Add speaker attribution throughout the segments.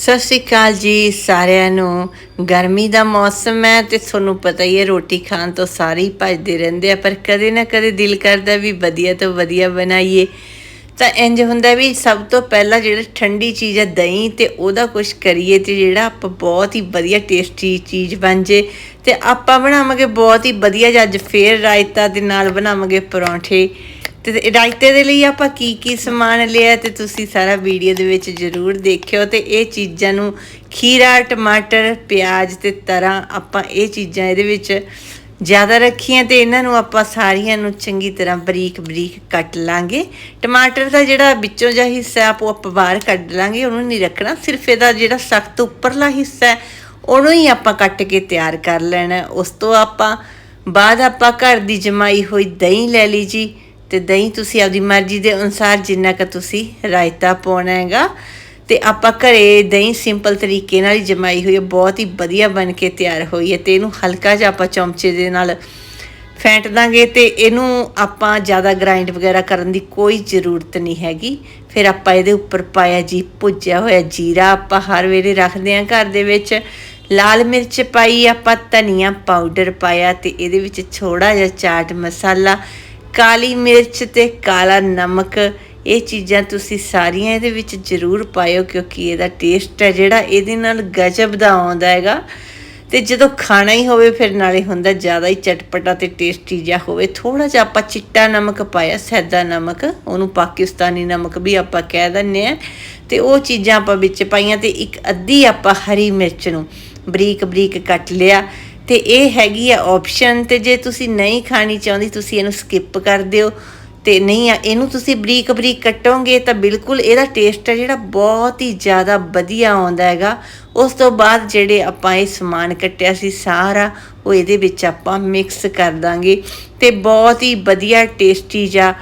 Speaker 1: ਸਤਿ ਸ਼੍ਰੀ ਅਕਾਲ ਜੀ ਸਾਰਿਆਂ ਨੂੰ। ਗਰਮੀ ਦਾ ਮੌਸਮ ਹੈ ਤੇ ਤੁਹਾਨੂੰ ਪਤਾ ਹੀ ਹੈ ਰੋਟੀ ਖਾਣ ਤੋਂ ਸਾਰੇ ਹੀ ਭੱਜਦੇ ਰਹਿੰਦੇ ਆ, ਪਰ ਕਦੇ ਨਾ ਕਦੇ ਦਿਲ ਕਰਦਾ ਵੀ ਵਧੀਆ ਤੋਂ ਵਧੀਆ ਬਣਾਈਏ। ਤਾਂ ਇੰਜ ਹੁੰਦਾ ਵੀ ਸਭ ਤੋਂ ਪਹਿਲਾਂ ਜਿਹੜਾ ਠੰਡੀ ਚੀਜ਼ ਹੈ ਦਹੀਂ ਤੇ ਉਹਦਾ ਕੁਝ ਕਰੀਏ ਤੇ ਜਿਹੜਾ ਆਪਾਂ ਬਹੁਤ ਹੀ ਵਧੀਆ ਟੇਸਟੀ ਚੀਜ਼ ਬਣ ਜੇ ਤੇ ਆਪਾਂ ਬਣਾਵਾਂਗੇ ਬਹੁਤ ਹੀ ਵਧੀਆ ਜਿਹਾ ਅੱਜ ਫੇਰ ਰਾਇਤਾ ਦੇ ਨਾਲ ਬਣਾਵਾਂਗੇ ਪਰੌਂਠੇ। ਤੇ ਰਾਇਤੇ ਦੇ ਲਈ ਆਪਾਂ ਕੀ ਕੀ ਸਮਾਨ ਲਿਆ ਤੇ ਤੁਸੀਂ ਸਾਰਾ ਵੀਡੀਓ ਦੇ ਵਿੱਚ ਜ਼ਰੂਰ ਦੇਖਿਓ ਤੇ ਇਹ ਚੀਜ਼ਾਂ ਨੂੰ ਖੀਰਾ ਟਮਾਟਰ ਪਿਆਜ਼ ਤੇ ਤਰ੍ਹਾਂ ਆਪਾਂ ਇਹ ਚੀਜ਼ਾਂ ਇਹਦੇ ਵਿੱਚ ਜ਼ਿਆਦਾ ਰੱਖੀਆਂ ਤੇ ਇਹਨਾਂ ਨੂੰ ਆਪਾਂ ਸਾਰੀਆਂ ਨੂੰ ਚੰਗੀ ਤਰ੍ਹਾਂ ਬਰੀਕ ਬਰੀਕ ਕੱਟ ਲਾਂਗੇ। ਟਮਾਟਰ ਦਾ ਜਿਹੜਾ ਵਿੱਚੋਂ ਜਿਹਾ ਹਿੱਸਾ ਆ, ਉਹ ਆਪਾਂ ਬਾਹਰ ਕੱਢ ਲਾਂਗੇ ਉਹਨੂੰ ਨਹੀਂ ਰੱਖਣਾ ਸਿਰਫ ਇਹਦਾ ਜਿਹੜਾ ਸਖਤ ਉੱਪਰਲਾ ਹਿੱਸਾ ਉਹਨੂੰ ਹੀ ਆਪਾਂ ਕੱਟ ਕੇ ਤਿਆਰ ਕਰ ਲੈਣਾ। ਉਸ ਤੋਂ ਆਪਾਂ ਬਾਅਦ ਆਪਾਂ ਘਰ ਦੀ ਜਮਾਈ ਹੋਈ ਦਹੀਂ ਲੈ ਲਈ ਜੀ। ਤੇ ਦਹੀਂ ਤੁਸੀਂ ਆਪਦੀ ਮਰਜ਼ੀ ਦੇ ਅਨੁਸਾਰ ਜਿੰਨਾ ਕ ਤੁਸੀਂ ਰਾਇਤਾ ਪਾਉਣਾ ਹੈਗਾ, ਤੇ ਆਪਾਂ ਘਰੇ ਦਹੀਂ ਸਿੰਪਲ ਤਰੀਕੇ ਨਾਲ ਹੀ ਜਮਾਈ ਹੋਈ ਹੈ, ਬਹੁਤ ਹੀ ਵਧੀਆ ਬਣ ਕੇ ਤਿਆਰ ਹੋਈ ਹੈ ਤੇ ਇਹਨੂੰ ਹਲਕਾ ਜਿਹਾ ਆਪਾਂ ਚਮਚੇ ਦੇ ਨਾਲ ਫੈਂਟ ਦਾਂਗੇ ਤੇ ਇਹਨੂੰ ਆਪਾਂ ਜ਼ਿਆਦਾ ਗ੍ਰਾਈਂਡ ਵਗੈਰਾ ਕਰਨ ਦੀ ਕੋਈ ਜ਼ਰੂਰਤ ਨਹੀਂ ਹੈਗੀ। ਫਿਰ ਆਪਾਂ ਇਹਦੇ ਉੱਪਰ ਪਾਇਆ ਜੀ, ਭੁੱਜਿਆ ਹੋਇਆ ਜੀਰਾ ਆਪਾਂ ਹਰ ਵੇਲੇ ਰੱਖਦੇ ਆਂ ਘਰ ਦੇ ਵਿੱਚ। ਲਾਲ ਮਿਰਚ ਪਾਈ, ਆਪਾਂ ਧਨੀਆ ਪਾਊਡਰ ਪਾਇਆ ਤੇ ਇਹਦੇ ਵਿੱਚ ਥੋੜਾ ਜਿਹਾ ਚਾਟ ਮਸਾਲਾ ਕਾਲੀ ਮਿਰਚ ਤੇ ਕਾਲਾ ਨਮਕ। ਇਹ ਚੀਜ਼ਾਂ ਤੁਸੀਂ ਸਾਰੀਆਂ ਇਹਦੇ ਵਿੱਚ ਜ਼ਰੂਰ ਪਾਇਓ ਕਿਉਂਕਿ ਇਹਦਾ ਟੇਸਟ ਹੈ ਜਿਹੜਾ ਇਹਦੇ ਨਾਲ ਗਜਬ ਦਾ ਆਉਂਦਾ ਹੈਗਾ। ਤੇ ਜਦੋਂ ਖਾਣਾ ਹੀ ਹੋਵੇ ਫਿਰ ਨਾਲੇ ਹੁੰਦਾ ਜ਼ਿਆਦਾ ਹੀ ਚਟਪਟਾ ਤੇ ਟੇਸਟੀ ਜਿਹਾ ਹੋਵੇ। ਥੋੜਾ ਜਿਹਾ ਆਪਾਂ ਚਿੱਟਾ ਨਮਕ ਪਾਇਆ, ਸੈਦਾ ਨਮਕ, ਉਹਨੂੰ ਪਾਕਿਸਤਾਨੀ ਨਮਕ ਵੀ ਆਪਾਂ ਕਹਿ ਦਿੰਨੇ ਆ ਤੇ ਉਹ ਚੀਜ਼ਾਂ ਆਪਾਂ ਵਿੱਚ ਪਾਈਆਂ ਤੇ ਇੱਕ ਅੱਧੀ ਆਪਾਂ ਹਰੀ ਮਿਰਚ ਨੂੰ ਬਰੀਕ ਬਰੀਕ ਕੱਟ ਲਿਆ। ਤੇ ਇਹ ਹੈਗੀ ਆ ਆਪਸ਼ਨ ਤੇ ਜੇ ਤੁਸੀਂ ਨਹੀਂ ਖਾਣੀ ਚਾਹੁੰਦੀ, ਤੁਸੀਂ ਇਹਨੂੰ ਸਕਿਪ ਕਰ ਦਿਓ। ਤੇ ਨਹੀਂ ਆ, ਇਹਨੂੰ ਤੁਸੀਂ ਬਰੀਕ ਬਰੀਕ ਕੱਟੋਗੇ ਤਾਂ ਬਿਲਕੁਲ ਇਹਦਾ ਟੇਸਟ ਹੈ ਜਿਹੜਾ ਬਹੁਤ ਹੀ ਜ਼ਿਆਦਾ ਵਧੀਆ ਆਉਂਦਾ ਹੈਗਾ। ਉਸ ਤੋਂ ਬਾਅਦ ਜਿਹੜੇ ਆਪਾਂ ਇਹ ਸਮਾਨ ਕੱਟਿਆ ਸੀ ਸਾਰਾ, ਉਹ ਇਹਦੇ ਵਿੱਚ ਆਪਾਂ ਮਿਕਸ ਕਰ ਦਾਂਗੇ। ਤੇ ਬਹੁਤ ਹੀ ਵਧੀਆ ਟੇਸਟੀ ਜਾਂ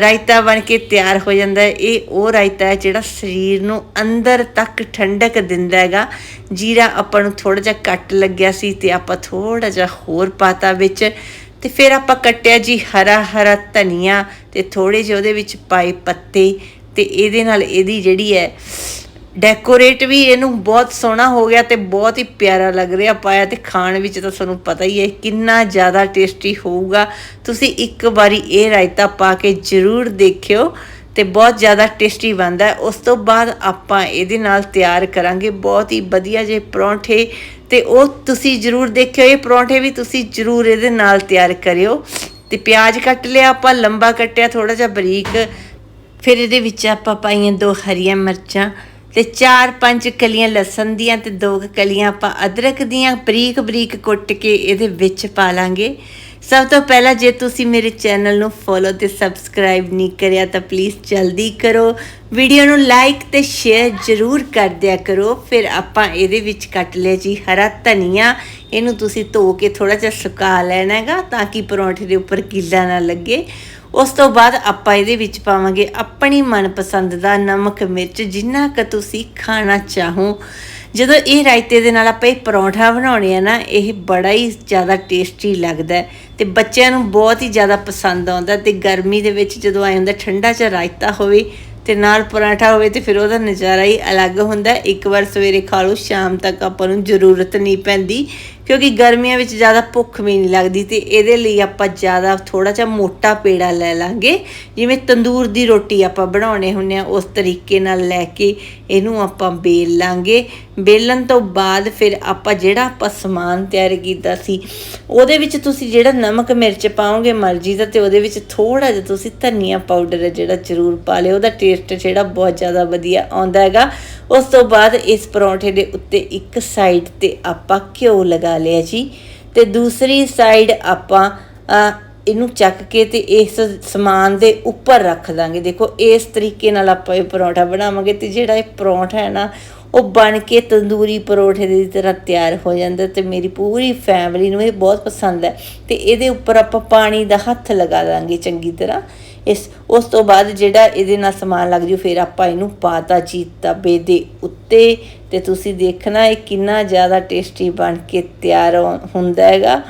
Speaker 1: ਰਾਇਤਾ ਬਣ ਕੇ ਤਿਆਰ ਹੋ ਜਾਂਦਾ ਹੈ। ਇਹ ਉਹ ਰਾਇਤਾ ਹੈ ਜਿਹੜਾ ਸਰੀਰ ਨੂੰ ਅੰਦਰ ਤੱਕ ਠੰਡਕ ਦਿੰਦਾ ਹੈਗਾ। ਜੀਰਾ ਆਪਾਂ ਨੂੰ ਥੋੜਾ ਜਿਹਾ ਕੱਟ ਲੱਗਿਆ ਸੀ ਤੇ ਆਪਾਂ ਥੋੜਾ ਜਿਹਾ ਹੋਰ ਪਾਤਾ ਵਿੱਚ। ਤੇ ਫਿਰ ਆਪਾਂ ਕੱਟਿਆ ਜੀ ਹਰਾ ਹਰਾ ਧਨੀਆ ਤੇ ਥੋੜੇ ਜਿਹੇ ਉਹਦੇ ਵਿੱਚ ਪਾਏ ਪੱਤੇ ਤੇ ਇਹਦੇ ਨਾਲ ਇਹਦੀ ਜਿਹੜੀ ਹੈ ਡੈਕੋਰੇਟ ਵੀ ਇਹਨੂੰ ਬਹੁਤ ਸੋਹਣਾ ਹੋ ਗਿਆ ਤੇ ਬਹੁਤ ਹੀ ਪਿਆਰਾ ਲੱਗ ਰਿਹਾ ਪਾਇਆ ਤੇ ਖਾਣ ਵਿੱਚ ਤਾਂ ਤੁਹਾਨੂੰ ਪਤਾ ਹੀ ਹੈ ਕਿੰਨਾ ਜ਼ਿਆਦਾ ਟੇਸਟੀ ਹੋਊਗਾ। ਤੁਸੀਂ ਇੱਕ ਵਾਰੀ ਇਹ ਰਾਇਤਾ ਪਾ ਕੇ ਜ਼ਰੂਰ ਦੇਖਿਓ ਤੇ ਬਹੁਤ ਜ਼ਿਆਦਾ ਟੇਸਟੀ ਬਣਦਾ ਹੈ। ਉਸ ਤੋਂ ਬਾਅਦ ਆਪਾਂ ਇਹਦੇ ਨਾਲ ਤਿਆਰ ਕਰਾਂਗੇ ਬਹੁਤ ਹੀ ਵਧੀਆ ਜੇ ਪਰੌਂਠੇ ਤੇ ਉਹ ਤੁਸੀਂ ਜ਼ਰੂਰ ਦੇਖਿਓ, ਇਹ ਪਰੌਂਠੇ ਵੀ ਤੁਸੀਂ ਜ਼ਰੂਰ ਇਹਦੇ ਨਾਲ ਤਿਆਰ ਕਰਿਓ। ਤੇ ਪਿਆਜ਼ ਕੱਟ ਲਿਆ ਆਪਾਂ, ਲੰਬਾ ਕੱਟਿਆ ਥੋੜਾ ਜਿਹਾ ਬਰੀਕ। ਫਿਰ ਇਹਦੇ ਵਿੱਚ ਆਪਾਂ ਪਾਈਆਂ ਦੋ ਹਰੀਆਂ ਮਿਰਚਾਂ। ਤੇ ਚਾਰ ਪੰਜ ਕਲੀਆਂ ਲਸਣ ਦੀਆਂ ਤੇ ਦੋ ਕੁ ਕਲੀਆਂ ਆਪਾਂ ਅਦਰਕ ਦੀਆਂ ਬਰੀਕ ਬਰੀਕ ਕੁੱਟ ਕੇ ਇਹਦੇ ਵਿੱਚ ਪਾ ਲਾਂਗੇ। ਸਭ ਤੋਂ ਪਹਿਲਾਂ ਜੇ ਤੁਸੀਂ ਮੇਰੇ ਚੈਨਲ ਨੂੰ ਫੋਲੋ ਤੇ ਸਬਸਕ੍ਰਾਈਬ ਨਹੀਂ ਕਰਿਆ ਤਾਂ ਪਲੀਜ਼ ਜਲਦੀ ਕਰੋ। ਵੀਡੀਓ ਨੂੰ ਲਾਈਕ ਤੇ ਸ਼ੇਅਰ ਜ਼ਰੂਰ ਕਰ ਦਿਆ ਕਰੋ। ਫਿਰ ਆਪਾਂ ਇਹਦੇ ਵਿੱਚ ਕੱਟ ਲਿਆ ਜੀ ਹਰਾ ਧਨੀਆ। ਇਹਨੂੰ ਤੁਸੀਂ ਧੋ ਕੇ ਥੋੜਾ ਜਿਹਾ ਸੁਕਾ ਲੈਣਾ ਹੈਗਾ ਤਾਂ ਕਿ ਪਰੌਂਠੇ ਦੇ ਉੱਪਰ ਕੀਲਾ ਨਾ ਲੱਗੇ। ਉਸ ਤੋਂ ਬਾਅਦ ਆਪਾਂ ਇਹਦੇ ਵਿੱਚ ਪਾਵਾਂਗੇ ਆਪਣੀ ਮਨਪਸੰਦ ਦਾ ਨਮਕ ਮਿਰਚ, ਜਿੰਨਾ ਕੁ ਤੁਸੀਂ ਖਾਣਾ ਚਾਹੋ। ਜਦੋਂ ਇਹ ਰਾਇਤੇ ਦੇ ਨਾਲ ਆਪਾਂ ਇਹ ਪਰੌਂਠਾ ਬਣਾਉਣੇ ਆ ਨਾ, ਇਹ ਬੜਾ ਹੀ ਜ਼ਿਆਦਾ ਟੇਸਟੀ ਲੱਗਦਾ ਹੈ ਤੇ ਬੱਚਿਆਂ ਨੂੰ ਬਹੁਤ ਹੀ ਜ਼ਿਆਦਾ ਪਸੰਦ ਆਉਂਦਾ ਤੇ ਗਰਮੀ ਦੇ ਵਿੱਚ ਜਦੋਂ ਆਏ ਹੁੰਦਾ ਠੰਡਾ ਚ ਰਾਇਤਾ ਹੋਵੇ ਤੇ ਨਾਲ ਪਰਾਠਾ ਹੋਵੇ ਤੇ ਫਿਰ ਉਹਦਾ ਨਜ਼ਾਰਾ ਹੀ ਅਲੱਗ ਹੁੰਦਾ। ਇੱਕ ਵਾਰ ਸਵੇਰੇ ਖਾ ਲਓ, ਸ਼ਾਮ ਤੱਕ ਆਪਾਂ ਨੂੰ ਜ਼ਰੂਰਤ ਨਹੀਂ ਪੈਂਦੀ। ਕਿਉਂਕਿ ਗਰਮੀਆਂ ਵਿੱਚ ਜ਼ਿਆਦਾ ਭੁੱਖ ਵੀ ਨਹੀਂ ਲੱਗਦੀ ਤੇ ਇਹਦੇ ਲਈ ਆਪਾਂ ਜ਼ਿਆਦਾ ਥੋੜਾ ਜਿਹਾ ਮੋਟਾ ਪੇੜਾ ਲੈ ਲਾਂਗੇ। ਜਿਵੇਂ ਤੰਦੂਰ ਦੀ ਰੋਟੀ ਆਪਾਂ ਬਣਾਉਣੇ ਹੁੰਨੇ ਆ ਉਸ ਤਰੀਕੇ ਨਾਲ ਲੈ ਕੇ ਇਹਨੂੰ ਆਪਾਂ ਬੇਲ ਲਾਂਗੇ। ਬੇਲਣ ਤੋਂ ਬਾਅਦ ਫਿਰ ਆਪਾਂ ਜਿਹੜਾ ਆਪਾਂ ਸਮਾਨ ਤਿਆਰ ਕੀਤਾ ਸੀ, ਉਹਦੇ ਵਿੱਚ ਤੁਸੀਂ ਜਿਹੜਾ ਨਮਕ ਮਿਰਚ ਪਾਓਗੇ ਮਰਜ਼ੀ ਦਾ ਤੇ ਉਹਦੇ ਵਿੱਚ ਥੋੜਾ ਜਿਹਾ ਤੁਸੀਂ ਧਨੀਆ ਪਾਊਡਰ ਹੈ ਜਿਹੜਾ ਜ਼ਰੂਰ ਪਾ ਲਿਓ, ਉਹਦਾ ਟੇਸਟ ਜਿਹੜਾ ਬਹੁਤ ਜ਼ਿਆਦਾ ਵਧੀਆ ਆਉਂਦਾ ਹੈਗਾ। ਉਸ ਤੋਂ ਬਾਅਦ ਇਸ ਪਰੌਂਠੇ ਦੇ ਉੱਤੇ ਇੱਕ ਸਾਈਡ ਤੇ ਆਪਾਂ ਘਿਓ ਲਗਾ ਲਿਆ ਜੀ। ਤੇ ਦੂਸਰੀ ਸਾਈਡ ਆਪਾਂ ਅ, ਇਹਨੂੰ ਚੱਕ ਕੇ ਤੇ ਇਸ ਸਮਾਨ ਦੇ ਉੱਪਰ ਰੱਖ ਦਾਂਗੇ। ਦੇਖੋ ਇਸ ਤਰੀਕੇ ਨਾਲ ਆਪਾਂ ਇਹ ਪਰੌਂਠਾ ਬਣਾਵਾਂਗੇ ਤੇ ਜਿਹੜਾ ਇਹ ਪਰੌਂਠਾ ਹੈ ਨਾ ਉਹ ਬਣ ਕੇ ਤੰਦੂਰੀ ਪਰੌਂਠੇ ਦੀ ਤਰ੍ਹਾਂ ਤਿਆਰ ਹੋ ਜਾਂਦਾ ਤੇ ਮੇਰੀ ਪੂਰੀ ਫੈਮਿਲੀ ਨੂੰ ਇਹ ਬਹੁਤ ਪਸੰਦ ਹੈ ਤੇ ਇਹਦੇ ਉੱਪਰ ਆਪਾਂ ਪਾਣੀ ਦਾ ਹੱਥ ਲਗਾ ਦਾਂਗੇ ਚੰਗੀ ਤਰ੍ਹਾਂ। ਇਸ, ਉਸ ਤੋਂ ਬਾਅਦ ਜਿਹੜਾ ਇਹਦੇ ਨਾਲ ਸਮਾਨ ਲੱਗ ਜੂ, ਫਿਰ ਆਪਾਂ ਇਹਨੂੰ ਪਾਤਾ ਜੀ ਤਵੇ ਦੇ ਉੱਤੇ ਤੇ ਤੁਸੀਂ ਦੇਖਣਾ ਇਹ ਕਿੰਨਾ ਜ਼ਿਆਦਾ ਟੇਸਟੀ ਬਣ ਕੇ ਤਿਆਰ ਹੋ- ਹੁੰਦਾ ਹੈਗਾ।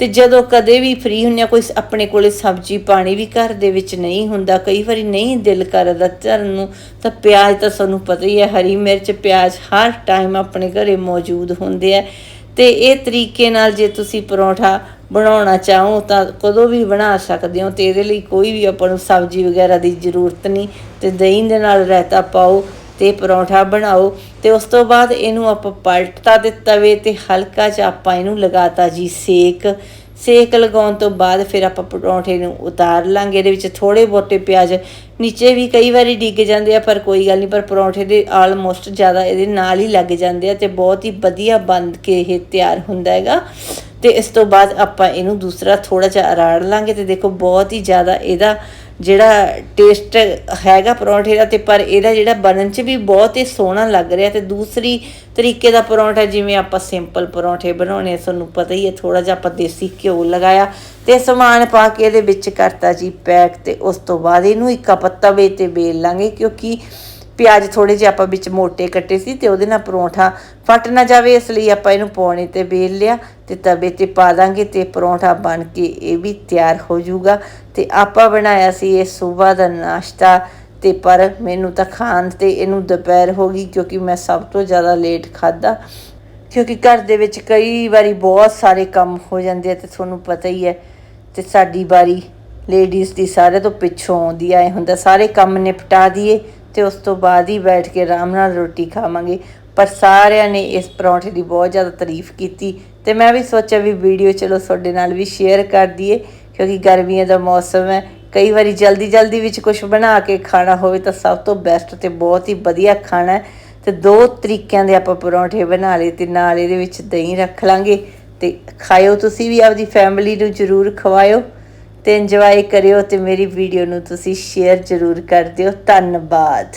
Speaker 1: ਤੇ ਜਦੋਂ ਕਦੇ ਵੀ ਫ੍ਰੀ ਹੁੰਨੇ ਆ, ਕੋਈ ਆਪਣੇ ਕੋਲੇ ਸਬਜ਼ੀ ਪਾਣੀ ਵੀ ਘਰ ਦੇ ਵਿੱਚ ਨਹੀਂ ਹੁੰਦਾ, ਕਈ ਵਾਰੀ ਨਹੀਂ ਦਿਲ ਕਰਦਾ ਧਰਨ ਨੂੰ, ਤਾਂ ਪਿਆਜ਼ ਤਾਂ ਤੁਹਾਨੂੰ ਪਤਾ ਹੀ ਹੈ, ਹਰੀ ਮਿਰਚ, ਪਿਆਜ਼ ਹਰ ਟਾਈਮ ਆਪਣੇ ਘਰੇ ਮੌਜੂਦ ਹੁੰਦੇ ਆ। ਤੇ ਇਹ ਤਰੀਕੇ ਨਾਲ ਜੇ ਤੁਸੀਂ ਪਰੌਂਠਾ ਬਣਾਉਣਾ ਚਾਹੋ, ਤਾਂ ਕਦੋਂ ਵੀ ਬਣਾ ਸਕਦੇ ਹੋ, ਤੇ ਇਹਦੇ ਲਈ ਕੋਈ ਵੀ ਆਪਾਂ ਨੂੰ ਸਬਜ਼ੀ ਵਗੈਰਾ ਦੀ ਜ਼ਰੂਰਤ ਨਹੀਂ, ਤੇ ਦਹੀਂ ਦੇ ਨਾਲ ਰਾਇਤਾ ਪਾਓ ਤੇ ਪਰੌਂਠਾ ਬਣਾਓ ਤੇ ਉਸ ਤੋਂ ਬਾਅਦ ਇਹਨੂੰ ਆਪਾਂ ਪਲਟਤਾ ਦੇ ਤਵੇ ਤੇ ਹਲਕਾ ਜਿਹਾ ਆਪਾਂ ਇਹਨੂੰ ਲਗਾਤਾ ਜੀ ਸੇਕ। ਸੇਕ ਲਗਾਉਣ ਤੋਂ ਬਾਅਦ ਫਿਰ ਆਪਾਂ ਪਰੌਂਠੇ ਨੂੰ ਉਤਾਰ ਲਾਂਗੇ। ਇਹਦੇ ਵਿੱਚ ਥੋੜੇ ਬੋਟੇ ਪਿਆਜ਼, ਨੀਚੇ ਵੀ ਕਈ ਵਾਰੀ ਡਿੱਗ ਜਾਂਦੇ ਆ, ਪਰ ਕੋਈ ਗੱਲ ਨਹੀਂ, ਪਰ ਪਰੌਂਠੇ ਦੇ ਆਲਮੋਸਟ ਜ਼ਿਆਦਾ ਇਹਦੇ ਨਾਲ ਹੀ ਲੱਗ ਜਾਂਦੇ ਆ ਤੇ ਬਹੁਤ ਹੀ ਵਧੀਆ ਬਣ ਕੇ ਇਹ ਤਿਆਰ ਹੁੰਦਾ ਹੈਗਾ। ਤੇ ਇਸ ਤੋਂ ਬਾਅਦ ਆਪਾਂ ਇਹਨੂੰ ਦੂਸਰਾ ਥੋੜਾ ਜਿਹਾ ਅਰਾੜ ਲਾਂਗੇ ਤੇ ਦੇਖੋ ਬਹੁਤ ਹੀ ਜ਼ਿਆਦਾ ਇਹਦਾ ਜਿਹੜਾ ਟੇਸਟ ਹੈਗਾ ਪਰੌਂਠੇ ਦਾ ਤੇ ਪਰ ਇਹਦਾ ਜਿਹੜਾ ਬਣਨ ਚ ਵੀ ਬਹੁਤ ਹੀ ਸੋਹਣਾ ਲੱਗ ਰਿਹਾ ਤੇ ਦੂਸਰੀ ਤਰੀਕੇ ਦਾ ਪਰੌਂਠਾ ਜਿਵੇਂ ਆਪਾਂ ਸਿੰਪਲ ਪਰੌਂਠੇ ਬਣਾਉਣੇ ਆ, ਤੁਹਾਨੂੰ ਪਤਾ ਹੀ ਹੈ ਥੋੜਾ ਜਿਹਾ ਆਪਾਂ ਦੇਸੀ ਘਿਓ ਲਗਾਇਆ ਤੇ ਸਮਾਨ ਪਾ ਕੇ ਇਹਦੇ ਵਿੱਚ ਕਰਤਾ ਜੀ ਪੈਕ ਤੇ ਉਸ ਤੋਂ ਬਾਅਦ ਇਹਨੂੰ ਇੱਕ ਆਪਾਂ ਤਵੇ ਤੇ ਵੇਲ ਲਾਂਗੇ ਕਿਉਂਕਿ ਪਿਆਜ਼ ਥੋੜੇ ਜਿਹੇ ਆਪਾਂ ਵਿੱਚ ਮੋਟੇ ਕੱਟੇ ਸੀ ਤੇ ਉਹਦੇ ਨਾਲ ਪਰੌਂਠਾ ਫਟ ਨਾ ਜਾਵੇ, ਇਸ ਲਈ ਆਪਾਂ ਇਹਨੂੰ ਪੌਣੇ ਤੇ ਵੇਲ ਲਿਆ ਤੇ ਤਵੇ ਤੇ ਪਾ ਦਾਂਗੇ ਤੇ ਪਰੌਂਠਾ ਬਣ ਕੇ ਇਹ ਵੀ ਤਿਆਰ ਹੋ ਜਾਊਗਾ। ਤੇ ਆਪਾਂ ਬਣਾਇਆ ਸੀ ਇਹ ਸਵੇਰ ਦਾ ਨਾਸ਼ਤਾ ਤੇ ਪਰ ਮੈਨੂੰ ਤਾਂ ਖਾਣ ਤੇ ਇਹਨੂੰ ਦੁਪਹਿਰ ਹੋ ਗਈ ਕਿਉਂਕਿ ਮੈਂ ਸਭ ਤੋਂ ਜ਼ਿਆਦਾ ਲੇਟ ਖਾਦਾ ਕਿਉਂਕਿ ਘਰ ਦੇ ਵਿੱਚ ਕਈ ਵਾਰੀ ਬਹੁਤ ਸਾਰੇ ਕੰਮ ਹੋ ਜਾਂਦੇ ਆ ਤੇ ਤੁਹਾਨੂੰ ਪਤਾ ਹੀ ਹੈ ਤੇ ਸਾਡੀ ਵਾਰੀ ਲੇਡੀਜ਼ ਦੀ ਸਾਰੇ ਤੋਂ ਪਿੱਛੋਂ ਆਉਂਦੀ ਆ, ਇਹ ਹੁੰਦਾ ਸਾਰੇ ਕੰਮ ਨਿਪਟਾ ਦਈਏ। ਤੇ ਉਸ ਤੋਂ ਬਾਅਦ ਹੀ ਬੈਠ ਕੇ ਆਰਾਮ ਨਾਲ ਰੋਟੀ ਖਾਵਾਂਗੇ। ਪਰ ਸਾਰਿਆਂ ਨੇ ਇਸ ਪਰੌਂਠੇ ਦੀ ਬਹੁਤ ਜ਼ਿਆਦਾ ਤਾਰੀਫ ਕੀਤੀ ਤੇ ਮੈਂ ਵੀ ਸੋਚਿਆ ਵੀ ਵੀਡੀਓ ਚਲੋ ਤੁਹਾਡੇ ਨਾਲ ਵੀ ਸ਼ੇਅਰ ਕਰ ਦਈਏ, ਕਿਉਂਕਿ ਗਰਮੀਆਂ ਦਾ ਮੌਸਮ ਹੈ। ਕਈ ਵਾਰੀ ਜਲਦੀ ਜਲਦੀ ਵਿੱਚ ਕੁਝ ਬਣਾ ਕੇ ਖਾਣਾ ਹੋਵੇ ਤਾਂ ਸਭ ਤੋਂ ਬੈਸਟ ਤੇ ਬਹੁਤ ਹੀ ਵਧੀਆ ਖਾਣਾ ਹੈ। ਤੇ ਦੋ ਤਰੀਕਿਆਂ ਦੇ ਆਪਾਂ ਪਰੌਂਠੇ ਬਣਾ ਲਏ ਤੇ ਨਾਲ ਇਹਦੇ ਵਿੱਚ ਦਹੀਂ ਰੱਖ ਲਾਂਗੇ ਤੇ ਖਾਇਓ ਤੁਸੀਂ ਵੀ, ਆਪਦੀ ਫੈਮਿਲੀ ਨੂੰ ਜ਼ਰੂਰ ਖਵਾਇਓ। ਤੇ ਇੰਜੋਏ ਕਰਿਓ ਤੇ ਮੇਰੀ ਵੀਡੀਓ ਨੂੰ ਤੁਸੀਂ ਸ਼ੇਅਰ ਜ਼ਰੂਰ ਕਰ ਦਿਓ। ਧੰਨਵਾਦ।